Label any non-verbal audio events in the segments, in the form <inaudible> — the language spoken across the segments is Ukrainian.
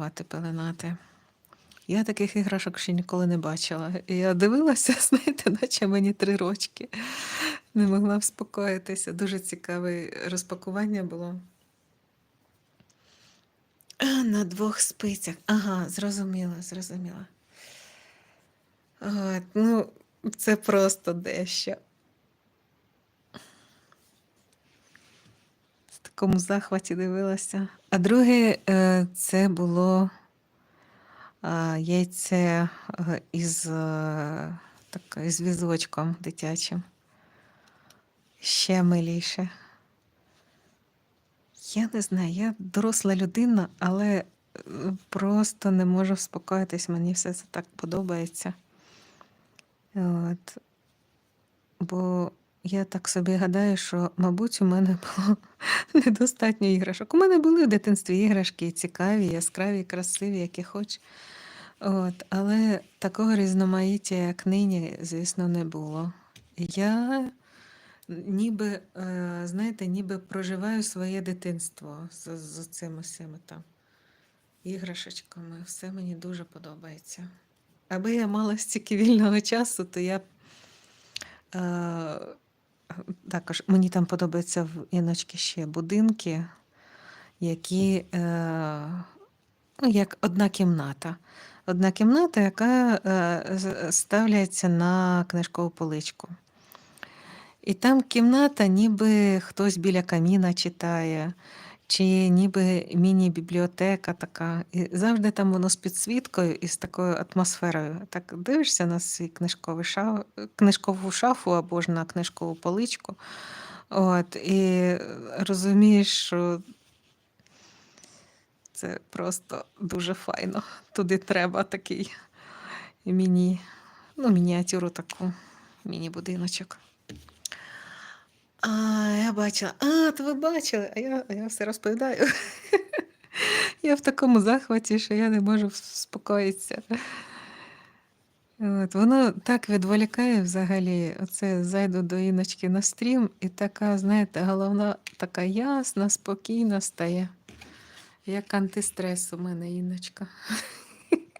давати пеленати. Я таких іграшок ще ніколи не бачила. І я дивилася, <laughs> знаєте, наче мені три рочки. Не могла вспокоїтися. Дуже цікаве розпакування було. На двох спицях. Ага, зрозуміла, зрозуміла. От, ну, це просто дещо. Такому захваті дивилася. А друге, е, це було яйце е, із, е, так, із візочком дитячим. Ще миліше. Я не знаю, я доросла людина, але просто не можу вспокоїтись. Мені все це так подобається. От. Бо я так собі гадаю, що, мабуть, у мене було <laughs> недостатньо іграшок. У мене були в дитинстві іграшки цікаві, яскраві, красиві, які хоч. От. Але такого різноманіття, як нині, звісно, не було. Я ніби, е, знаєте, ніби проживаю своє дитинство з, з цими всіми там іграшечками. Все мені дуже подобається. Аби я мала стільки вільного часу, то я е, також мені там подобаються в іночки ще будинки, які е, ну, як одна кімната. Одна кімната, яка е, ставляється на книжкову поличку. І там кімната, ніби хтось біля каміна читає, чи ніби міні-бібліотека така. І завжди там воно з підсвіткою і з такою атмосферою. Так дивишся на свій книжковий шаф, книжкову шафу або ж на книжкову поличку. От, і розумієш, що це просто дуже файно. Туди треба такий міні, ну, мініатюру таку, міні-будиночок. А, я бачила. А, то ви бачили, а я, я все розповідаю. <laughs> Я в такому захваті, що я не можу вспокоїтися. От, воно так відволікає взагалі. Оце зайду до Іночки на стрім, і така, знаєте, головна така ясна, спокійна стає. Як антистрес у мене Іночка.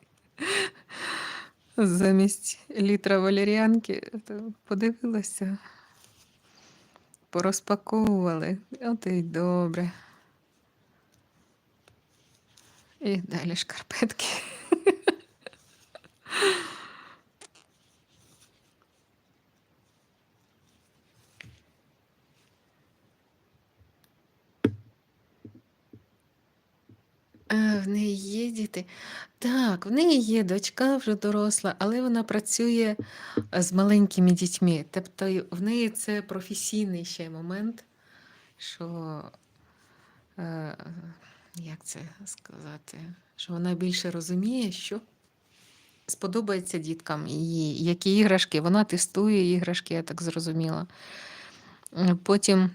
<laughs> Замість літра валеріанки подивилася, порозпаковували. От і добре. І далі шкарпетки. <laughs> А, в неї є діти. Так, в неї є дочка вже доросла, але вона працює е, з маленькими дітьми. Тобто в неї це професійний ще момент, що, е, як це сказати, що вона більше розуміє, що сподобається діткам її, які іграшки. Вона тестує іграшки, я так зрозуміла. Потім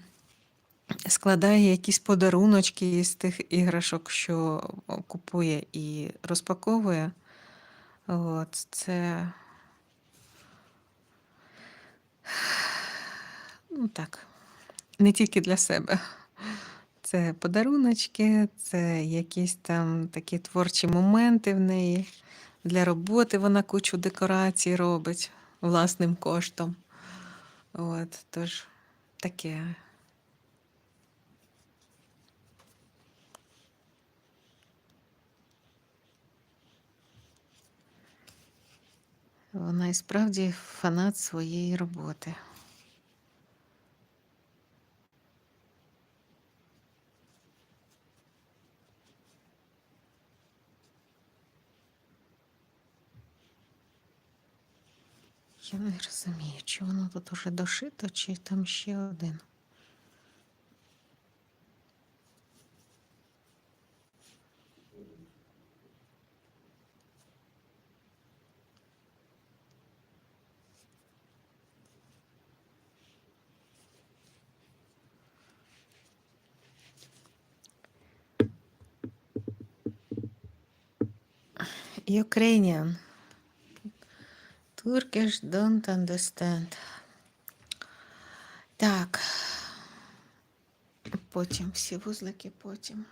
складає якісь подаруночки із тих іграшок, що купує і розпаковує. От, це. Ну так, не тільки для себе. Це подаруночки, це якісь там такі творчі моменти в неї. Для роботи вона кучу декорацій робить власним коштом. От, тож таке. Вона і справді фанат своєї роботи. Я не розумію, чи воно тут уже дошито, чи там ще один. Ukrainian. Turkish don't understand. Так. Потім всі вузлики потім.